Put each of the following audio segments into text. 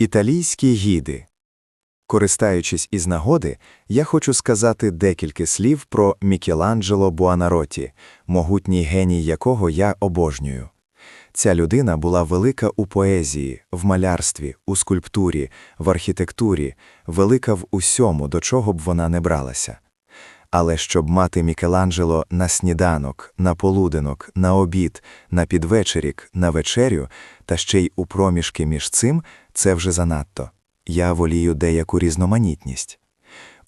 Італійські гіди. Користаючись із нагоди, я хочу сказати декілька слів про Мікеланджело Буанароті, могутній геній якого я обожнюю. Ця людина була велика у поезії, в малярстві, у скульптурі, в архітектурі, велика в усьому, до чого б вона не бралася. Але щоб мати Мікеланджело на сніданок, на полуденок, на обід, на підвечерік, на вечерю, та ще й у проміжки між цим, це вже занадто. Я волію деяку різноманітність.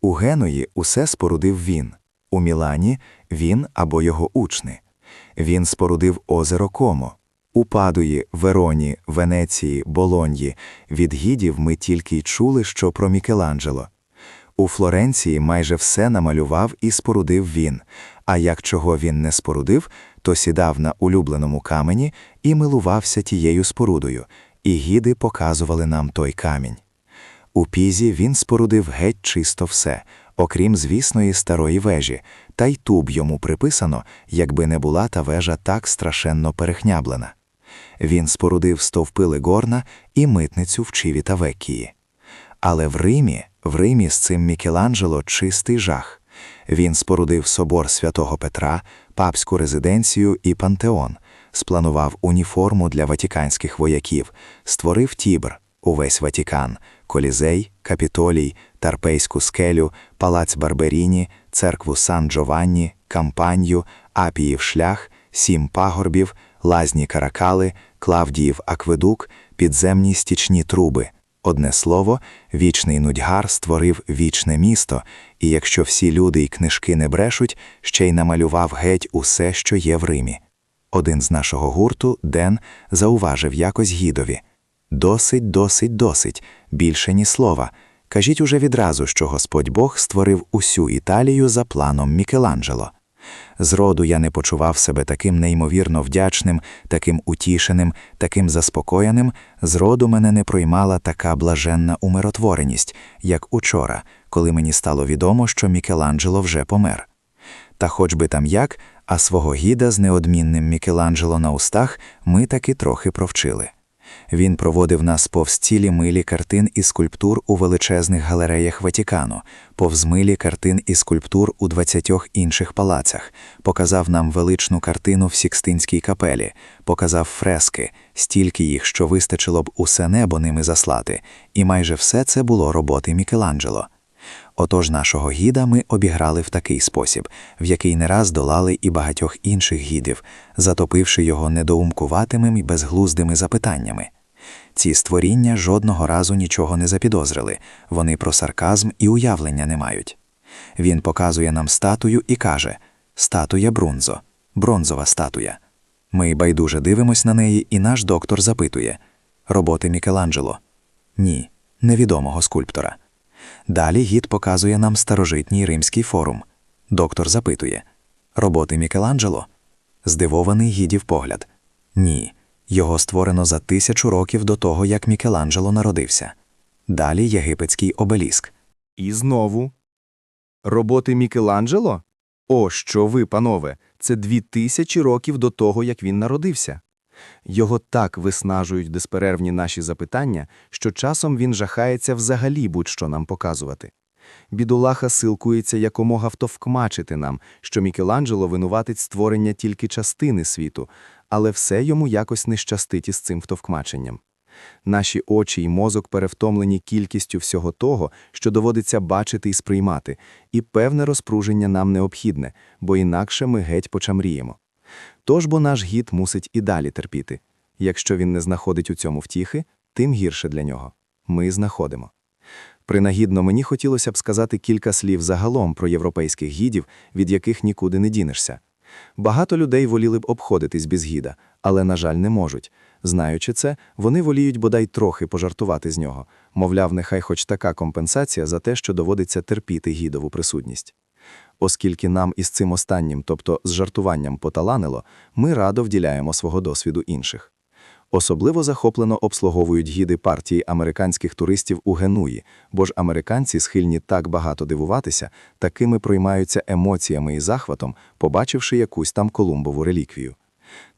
У Геної усе спорудив він, у Мілані він або його учни. Він спорудив озеро Комо. У Падуї, Вероні, Венеції, Болоньї від гідів ми тільки й чули, що про Мікеланджело. У Флоренції майже все намалював і спорудив він, а як чого він не спорудив, то сідав на улюбленому камені і милувався тією спорудою, і гіди показували нам той камінь. У пізі він спорудив геть чисто все, окрім звісної старої вежі, та й туб йому приписано, якби не була та вежа так страшенно перехняблена. Він спорудив стовпи Легорна і митницю в Чиві та Веккії. Але в Римі, в Римі з цим Мікеланджело чистий жах. Він спорудив собор святого Петра, папську резиденцію і пантеон, спланував уніформу для ватіканських вояків, створив Тібр, увесь Ватікан, Колізей, Капітолій, Тарпейську скелю, палац Барберіні, церкву Сан Джованні, Кампанью, Апіїв шлях, сім пагорбів, лазні каракали, Клавдіїв акведук, підземні стічні труби. Одне слово, вічний нудьгар створив вічне місто, і якщо всі люди й книжки не брешуть, ще й намалював геть усе, що є в Римі. Один з нашого гурту, Ден, зауважив якось гідові. Досить, досить, досить, більше ні слова. Кажіть уже відразу, що Господь Бог створив усю Італію за планом Мікеланджело. Зроду я не почував себе таким неймовірно вдячним, таким утішеним, таким заспокоєним, зроду мене не проймала така блаженна умиротвореність, як учора, коли мені стало відомо, що Мікеланджело вже помер. Та хоч би там як, а свого гіда з неодмінним Мікеланджело на устах ми таки трохи провчили. Він проводив нас повз цілі милі картин і скульптур у величезних галереях Ватікану, повз милі картин і скульптур у двадцятьох інших палацах, показав нам величну картину в Сікстинській капелі, показав фрески, стільки їх, що вистачило б усе небо ними заслати, і майже все це було роботи Мікеланджело. Отож нашого гіда ми обіграли в такий спосіб, в який не раз долали і багатьох інших гідів, затопивши його недоумкуватими й безглуздими запитаннями. Ці створіння жодного разу нічого не запідозрили, вони про сарказм і уявлення не мають. Він показує нам статую і каже статуя Брунзо, бронзова статуя. Ми байдуже дивимось на неї, і наш доктор запитує роботи Мікеланджело? Ні, невідомого скульптора. Далі гід показує нам старожитній римський форум. Доктор запитує роботи Мікеланджело? Здивований гідів погляд. Ні. Його створено за тисячу років до того, як Мікеланджело народився. Далі єгипетський обеліск. І знову. Роботи Мікеланджело? О, що ви, панове, це дві тисячі років до того, як він народився. Його так виснажують безперервні наші запитання, що часом він жахається взагалі будь-що нам показувати. Бідолаха силкується якомога втовкмачити нам, що Мікеланджело винуватить створення тільки частини світу, але все йому якось не щастить із цим втовкмаченням. Наші очі й мозок перевтомлені кількістю всього того, що доводиться бачити і сприймати, і певне розпруження нам необхідне, бо інакше ми геть почамріємо. Тож бо наш гід мусить і далі терпіти. Якщо він не знаходить у цьому втіхи, тим гірше для нього. Ми знаходимо. Принагідно мені хотілося б сказати кілька слів загалом про європейських гідів, від яких нікуди не дінешся. Багато людей воліли б обходитись без гіда, але, на жаль, не можуть. Знаючи це, вони воліють бодай трохи пожартувати з нього, мовляв, нехай хоч така компенсація за те, що доводиться терпіти гідову присутність. Оскільки нам із цим останнім, тобто з жартуванням поталанило, ми радо вділяємо свого досвіду інших. Особливо захоплено обслуговують гіди партії американських туристів у Генуї, бо ж американці схильні так багато дивуватися, такими проймаються емоціями і захватом, побачивши якусь там колумбову реліквію.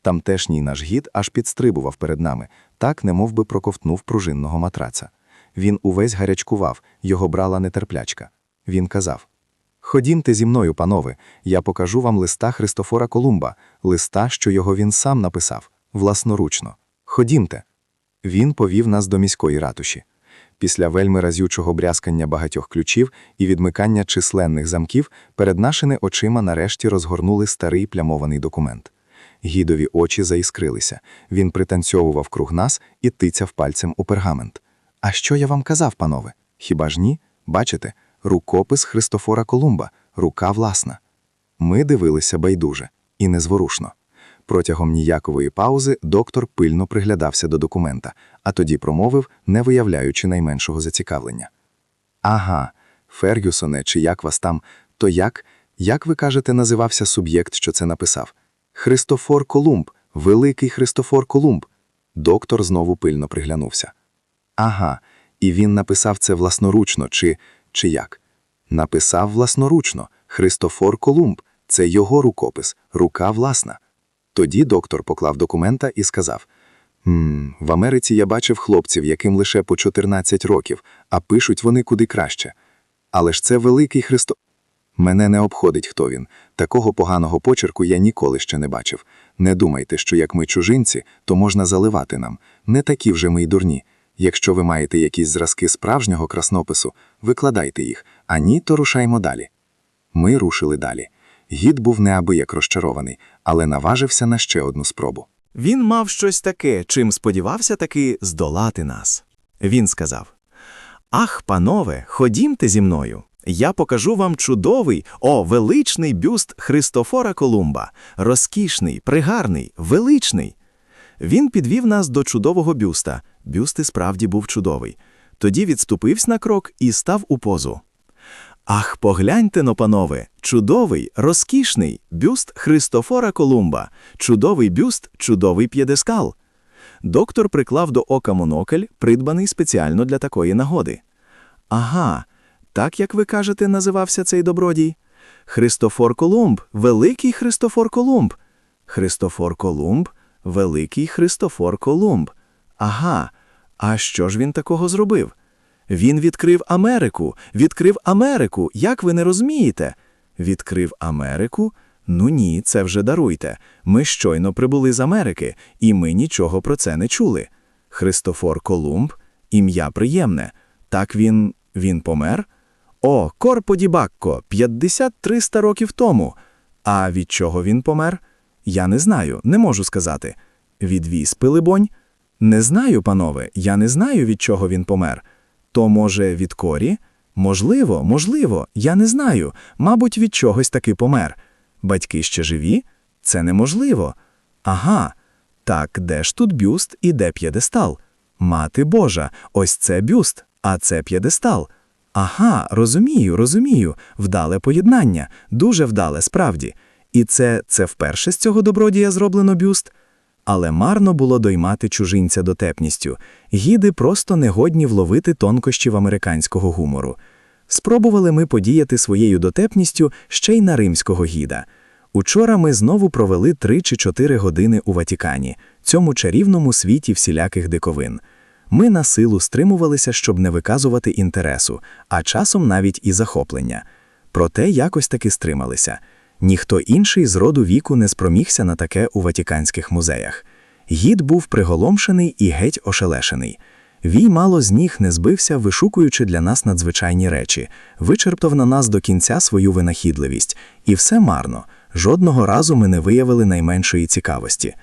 Тамтешній наш гід аж підстрибував перед нами, так немов би проковтнув пружинного матраца. Він увесь гарячкував, його брала нетерплячка. Він казав: Ходімте зі мною, панове, я покажу вам листа Христофора Колумба, листа, що його він сам написав, власноручно. Ходімте. Він повів нас до міської ратуші. Після вельми разючого брязкання багатьох ключів і відмикання численних замків перед нашими очима нарешті розгорнули старий плямований документ. Гідові очі заіскрилися. Він пританцьовував круг нас і тицяв пальцем у пергамент. А що я вам казав, панове? Хіба ж ні? Бачите, рукопис Христофора Колумба, рука власна. Ми дивилися байдуже і незворушно. Протягом ніякової паузи доктор пильно приглядався до документа, а тоді промовив, не виявляючи найменшого зацікавлення. Ага, Фергюсоне, чи як вас там, то як, як ви кажете, називався суб'єкт, що це написав? Христофор Колумб, великий Христофор Колумб. Доктор знову пильно приглянувся. Ага, і він написав це власноручно, чи, чи як? Написав власноручно Христофор Колумб. Це його рукопис, рука власна. Тоді доктор поклав документа і сказав: «Мм, в Америці я бачив хлопців, яким лише по 14 років, а пишуть вони куди краще. Але ж це великий Христо. Мене не обходить, хто він. Такого поганого почерку я ніколи ще не бачив. Не думайте, що як ми чужинці, то можна заливати нам. Не такі вже ми й дурні. Якщо ви маєте якісь зразки справжнього краснопису, викладайте їх, а ні, то рушаймо далі. Ми рушили далі. Гід був неабияк розчарований, але наважився на ще одну спробу. Він мав щось таке, чим сподівався таки здолати нас. Він сказав: Ах, панове, ходімте зі мною. Я покажу вам чудовий, о, величний бюст Христофора Колумба, розкішний, пригарний, величний. Він підвів нас до чудового бюста. Бюст і справді був чудовий. Тоді відступився на крок і став у позу. Ах, погляньте но, панове, чудовий, розкішний бюст Христофора Колумба, чудовий бюст, чудовий п'єдескал. Доктор приклав до ока монокль, придбаний спеціально для такої нагоди. Ага, так як ви кажете, називався цей добродій. Христофор Колумб, великий Христофор Колумб. Христофор Колумб, великий Христофор Колумб. Ага, а що ж він такого зробив? Він відкрив Америку, відкрив Америку, як ви не розумієте? Відкрив Америку? Ну ні, це вже даруйте. Ми щойно прибули з Америки, і ми нічого про це не чули. Христофор Колумб, ім'я приємне. Так він. він помер? О, Корпо ді Бакко, 50-300 років тому. А від чого він помер? Я не знаю, не можу сказати. Від віспи, либонь? Не знаю, панове, я не знаю, від чого він помер. То, може, від корі? Можливо, можливо, я не знаю. Мабуть, від чогось таки помер. Батьки ще живі? Це неможливо. Ага. Так, де ж тут бюст і де п'єдестал? Мати Божа, ось це бюст, а це п'єдестал. Ага, розумію, розумію. Вдале поєднання, дуже вдале, справді. І це, це вперше з цього добродія зроблено бюст? Але марно було доймати чужинця дотепністю. Гіди просто не годні вловити тонкощів американського гумору. Спробували ми подіяти своєю дотепністю ще й на римського гіда. Учора ми знову провели три чи чотири години у Ватікані, цьому чарівному світі всіляких диковин. Ми на силу стримувалися, щоб не виказувати інтересу, а часом навіть і захоплення. Проте якось таки стрималися. Ніхто інший з роду віку не спромігся на таке у ватіканських музеях. Гід був приголомшений і геть ошелешений. Вій мало з ніг не збився, вишукуючи для нас надзвичайні речі, вичерпав на нас до кінця свою винахідливість, і все марно. Жодного разу ми не виявили найменшої цікавості.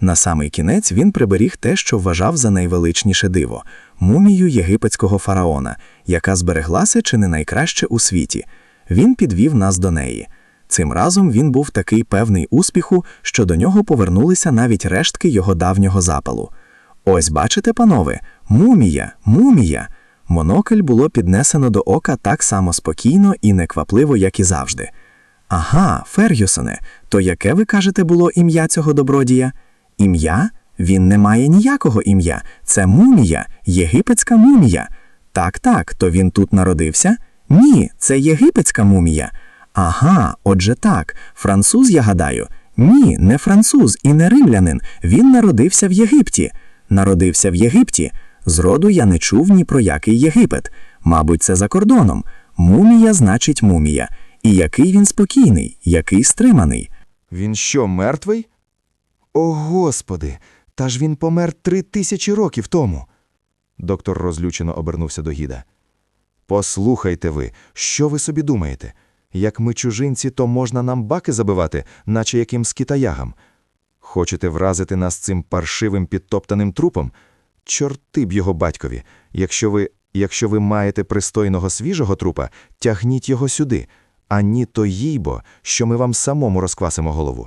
На самий кінець він приберіг те, що вважав за найвеличніше диво мумію єгипетського фараона, яка збереглася чи не найкраще у світі. Він підвів нас до неї. Цим разом він був такий певний успіху, що до нього повернулися навіть рештки його давнього запалу. Ось бачите, панове, мумія, мумія. Монокль було піднесено до ока так само спокійно і неквапливо, як і завжди. Ага, Фергюсоне, то яке ви кажете було ім'я цього добродія? Ім'я? Він не має ніякого ім'я. Це мумія, єгипетська мумія. Так, так, то він тут народився? Ні, це єгипетська мумія. Ага, отже так, француз, я гадаю. Ні, не француз і не римлянин. Він народився в Єгипті. Народився в Єгипті. Зроду я не чув ні про який Єгипет. Мабуть, це за кордоном. Мумія значить мумія. І який він спокійний, який стриманий. Він що, мертвий? О, Господи! Та ж він помер три тисячі років тому. Доктор розлючено обернувся до гіда. Послухайте ви, що ви собі думаєте? Як ми чужинці, то можна нам баки забивати, наче якимсь китаягам. Хочете вразити нас цим паршивим підтоптаним трупом? Чорти б його батькові. Якщо ви, якщо ви маєте пристойного свіжого трупа, тягніть його сюди. А ні, то їй бо, що ми вам самому розквасимо голову.